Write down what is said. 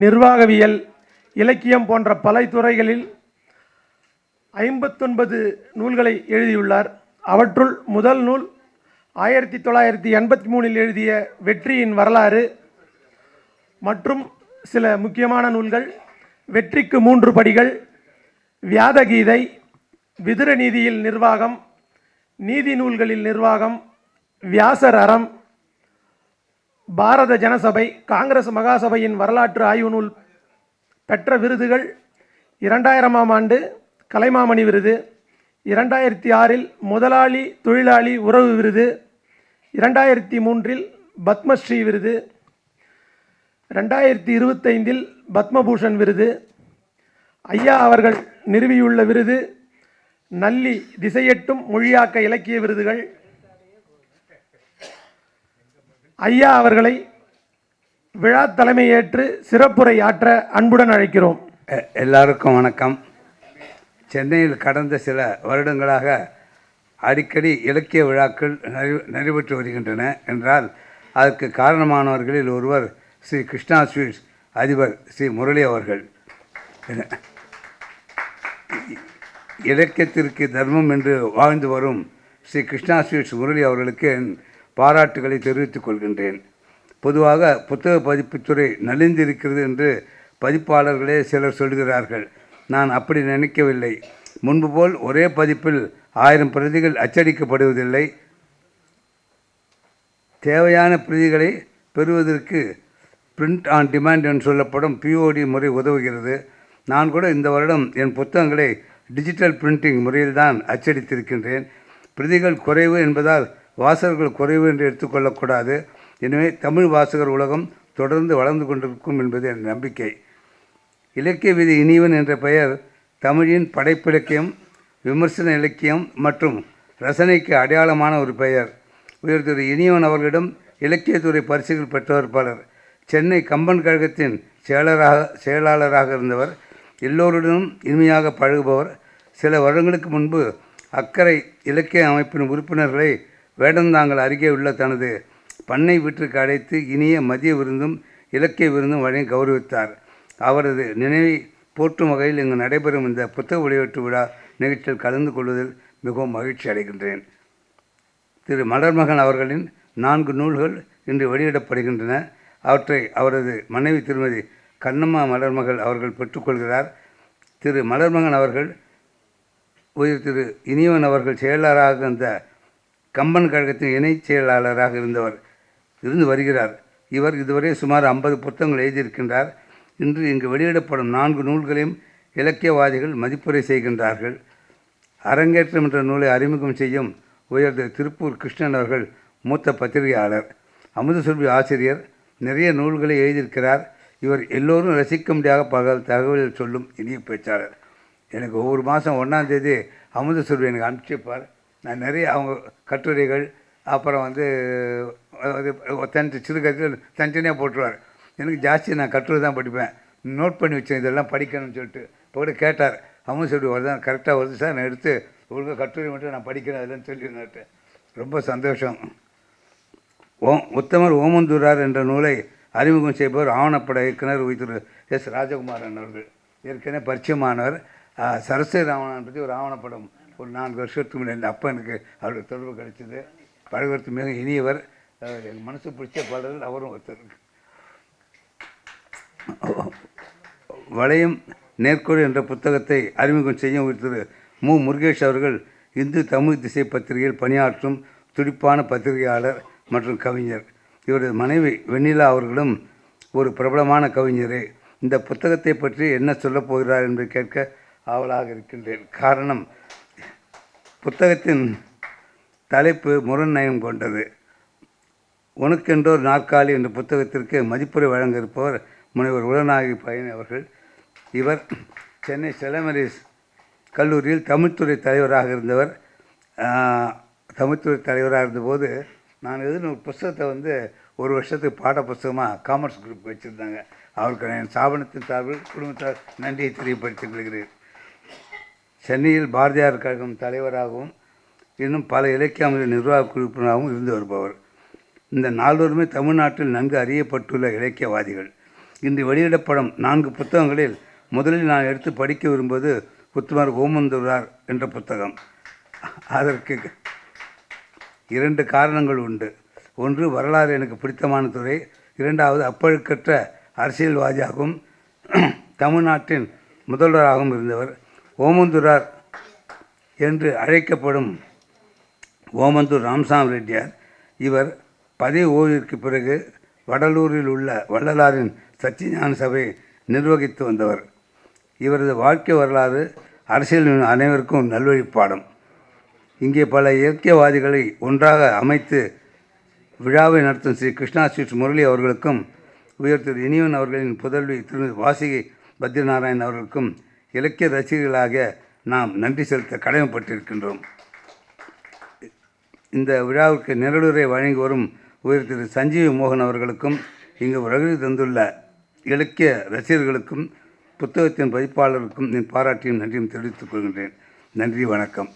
நிர்வாகவியல் இலக்கியம் போன்ற பல துறைகளில் ஐம்பத்தொன்பது நூல்களை எழுதியுள்ளார். அவற்றுள் முதல் நூல் ஆயிரத்தி தொள்ளாயிரத்தி எண்பத்தி மூணில் எழுதிய வெற்றியின் வரலாறு. மற்றும் சில முக்கியமான நூல்கள் வெற்றிக்கு மூன்று படிகள் வியாதகீதை விதுர நீதியில் நிர்வாகம் நீதி நூல்களில் நிர்வாகம் வியாசர் அறம் பாரத ஜனசபை காங்கிரஸ் மகாசபையின் வரலாற்று ஆய்வு நூல் பெற்ற விருதுகள் இரண்டாயிரமாம் ஆண்டு கலைமாமணி விருது இரண்டாயிரத்தி ஆறில் முதலாளி தொழிலாளி உறவு விருது இரண்டாயிரத்தி மூன்றில் பத்மஸ்ரீ விருது ரெண்டாயிரத்தி இருபத்தைந்தில் பத்மபூஷன் விருது ஐயா அவர்கள் நிறுவியுள்ள விருது நல்லி திசையெட்டும் மொழியாக்க இலக்கிய விருதுகள் ஐயா அவர்களை விழா தலைமையேற்று சிறப்புரை ஆற்ற அன்புடன் அழைக்கிறோம். எல்லாருக்கும் வணக்கம். சென்னையில் கடந்த சில வருடங்களாக அடிக்கடி இலக்கிய விழாக்கள் நடைபெ- நடைபெற்று வருகின்றன என்றால் அதற்கு காரணமானவர்களில் ஒருவர் ஸ்ரீ கிருஷ்ணா ஸ்வீட்ஸ் அதிபர் ஸ்ரீ முரளி அவர்கள். இலக்கியத்திற்கு தர்மம் என்று வாழ்ந்து வரும் ஸ்ரீ கிருஷ்ணா ஸ்வீட்ஸ் முரளி அவர்களுக்கு என் பாராட்டுகளை தெரிவித்துக் கொள்கின்றேன். பொதுவாக புத்தக பதிப்புத்துறை நலிந்திருக்கிறது என்று பதிப்பாளர்களே சிலர் சொல்கிறார்கள். நான் அப்படி நினைக்கவில்லை. முன்பு போல் ஒரே பதிப்பில் ஆயிரம் பிரதிகள் அச்சடிக்கப்படுவதில்லை. தேவையான பிரதிகளை பெறுவதற்கு பிரிண்ட் ஆன் டிமாண்ட் என்று சொல்லப்படும் பிஓடி முறை உதவுகிறது. நான் கூட இந்த வருடம் என் புத்தகங்களை டிஜிட்டல் பிரிண்டிங் முறையில்தான் அச்சடித்திருக்கின்றேன். பிரதிகள் குறைவு என்பதால் வாசகர்கள் குறைவு என்று எடுத்துக்கொள்ளக்கூடாது. எனவே தமிழ் வாசகர் உலகம் தொடர்ந்து வளர்ந்து கொண்டிருக்கும் என்பது என் நம்பிக்கை. இலக்கிய விதி இனிவன் என்ற பெயர் தமிழின் படைப்பிலக்கியம் விமர்சன இலக்கியம் மற்றும் ரசனைக்கு அடையாளமான ஒரு பெயர். உயர் திரு இனியவன் அவர்களிடம் இலக்கியத்துறை பரிசுகள் பெற்றவர் பலர். சென்னை கம்பன் கழகத்தின் செயலராக செயலாளராக இருந்தவர். எல்லோருடனும் இனிமையாக பழகுபவர். சில வருடங்களுக்கு முன்பு அக்கறை இலக்கிய அமைப்பின் உறுப்பினர்களை வேடந்தாங்கல் அருகே உள்ள தனது பண்ணை வீட்டிற்கு அழைத்து இனிய மதிய விருந்தும் இலக்கிய விருந்தும் வழங்கி கௌரவித்தார். அவரது நினைவை போற்றும் வகையில் இங்கு நடைபெறும் இந்த புத்தக வெளியேற்று விழா நிகழ்ச்சியில் கலந்து கொள்வதில் மிகவும் மகிழ்ச்சி அடைகின்றேன். திரு. மலர்மகன் அவர்களின் நான்கு நூல்கள் இன்று வெளியிடப்படுகின்றன. அவற்றை அவரது மனைவி திருமதி கண்ணம்மா மலர்மகள் அவர்கள் பெற்றுக்கொள்கிறார் திரு. மலர்மகன் அவர்கள் உயிர் திரு இனியவன் அவர்கள் செயலாளராக இருந்த கம்பன் கழகத்தின் இணைச் செயலாளராக இருந்தவர் இருந்து வருகிறார். இவர் இதுவரை சுமார் ஐம்பது புத்தகங்கள் எழுதியிருக்கின்றார். இன்று இங்கு வெளியிடப்படும் நான்கு நூல்களையும் இலக்கியவாதிகள் மதிப்புரை செய்கின்றார்கள். அரங்கேற்றம் என்ற நூலை அறிமுகம் செய்யும் உயர்ந்த திருப்பூர் கிருஷ்ணன் அவர்கள் மூத்த பத்திரிகையாளர். அமுதசுர்பி ஆசிரியர் நிறைய நூல்களை எழுதியிருக்கிறார். இவர் எல்லோரும் ரசிக்க முடியாத பகல் தகவல்கள் சொல்லும் இனிய பேச்சாளர். எனக்கு ஒவ்வொரு மாதம் ஒன்றாந்தேதி அமுதசுரபி எனக்கு அனுப்பிச்சிருப்பார். நான் நிறைய அவங்க கட்டுரைகள் அப்புறம் வந்து அது தனி சிறுகதைகள் தனித்தனியாக போட்டுருவார். எனக்கு ஜாஸ்தி நான் கட்டுரை தான் படிப்பேன். நோட் பண்ணி வச்சேன் இதெல்லாம் படிக்கணும்னு சொல்லிட்டு. இப்போ கூட கேட்டார் அமுதசுரபி சொல்லி வருதான் கரெக்டாக வருது சார். நான் எடுத்து ஒழுங்காக கட்டுரை மட்டும் நான் படிக்கிறேன் அதெல்லாம் சொல்லி ரொம்ப சந்தோஷம். ஓம் உத்தமர் ஓமந்தூரார் என்ற நூலை அறிமுகம் செய்பவர் ஆவணப்பட இயக்குனர் வைத்திரு திரு எஸ். ராஜகுமாரன் அவர்கள். ஏற்கனவே பரிச்சயமானவர். சரஸ்வதி ராமன் பற்றி ஒரு ஆவணப்படம். ஒரு நான்கு வருஷத்துக்கு முன்னாடி அப்பா எனக்கு அவருடைய தொடர்பு கிடைச்சது. பழகுவதற்கு மிக இனியவர். அஹ், என் மனசு பிடிச்ச பாடல் அவரும் ஒருத்தர் வளையம் நேர்கோடு என்ற புத்தகத்தை அறிமுகம் செய்யும் திரு மு. முருகேஷ் அவர்கள். இந்து தமிழ் திசை பத்திரிகையில் பணியாற்றும் துடிப்பான பத்திரிகையாளர் மற்றும் கவிஞர். இவரது மனைவி வெண்ணிலா அவர்களும் ஒரு பிரபலமான கவிஞரே. இந்த புத்தகத்தை பற்றி என்ன சொல்லப் போகிறார் என்று கேட்க ஆவலாக இருக்கின்றேன். காரணம் புத்தகத்தின் தலைப்பு முரண்நயம் கொண்டது. உனக்கென்றோர் நாற்காலி என்ற புத்தகத்திற்கு மதிப்புரை வழங்க இருப்பவர் முனைவர் உலநாயகி பயணி அவர்கள். இவர் சென்னை செலமரிஸ் கல்லூரியில் தமிழ்துறை தலைவராக இருந்தவர். தமிழ்த்துறை தமிழ்துறை தலைவராக இருந்தபோது நான் எழுதின ஒரு புஸ்தகத்தை வந்து ஒரு வருஷத்துக்கு பாட புஸ்தகமாக காமர்ஸ் குரூப் வச்சுருந்தாங்க. அவருக்கு என் ஸ்தாபனத்தின் சார்பில் குடும்பத்தார் நன்றியை தெரியப்படுத்திக் கொள்கிறேன். சென்னையில் பாரதியார் கழகம் தலைவராகவும் இன்னும் பல இலக்கிய அமைப்பு நிர்வாக உறுப்பினராகவும் இருந்து வருபவர். இந்த நால்வருமே தமிழ்நாட்டில் நன்கு அறியப்பட்டுள்ள இலக்கியவாதிகள். இன்று வெளியிடப்படும் நான்கு புத்தகங்களில் முதலில் நான் எடுத்து படிக்க விரும்புவது புத்துமர் ஓமந்துரார் என்ற புத்தகம். அதற்கு இரண்டு காரணங்கள் உண்டு. ஒன்று வரலாறு எனக்கு பிடித்தமான துறை. இரண்டாவது அப்பழுக்கற்ற அரசியல்வாதியாகவும் தமிழ்நாட்டின் முதல்வராகவும் இருந்தவர். ஓமந்தூரார் என்று அழைக்கப்படும் ஓமந்தூர் ராமசாமி ரெட்டியார் இவர் பதவி ஓய்விற்கு பிறகு வடலூரில் உள்ள வள்ளலாரின் சச்சிஞான சபை நிர்வகித்து வந்தவர். இவரது வாழ்க்கை வரலாறு அரசியல் அனைவருக்கும் நல்வழிப்பாடும் இங்கே பல இயற்கைவாதிகளை ஒன்றாக அமைத்து விழாவை நடத்தும் ஸ்ரீ கிருஷ்ணா ஸ்வீட் முரளி அவர்களுக்கும் உயர் திரு இனிவன் அவர்களின் புதல்வி திருமதி வாசிகை பத்ரிநாராயண் அவர்களுக்கும் இலக்கிய ரசிகர்களாக நாம் நன்றி செலுத்த கடமைப்பட்டிருக்கின்றோம். இந்த விழாவிற்கு நிரலுரை வழங்கி வரும் உயர் திரு. சஞ்சீவி மோகன் அவர்களுக்கும் இங்கு வருகை தந்துள்ள இலக்கிய ரசிகர்களுக்கும் புத்தகத்தின் பதிப்பாளருக்கும் என் பாராட்டியும் நன்றியும் தெரிவித்துக் கொள்கின்றேன். நன்றி வணக்கம்.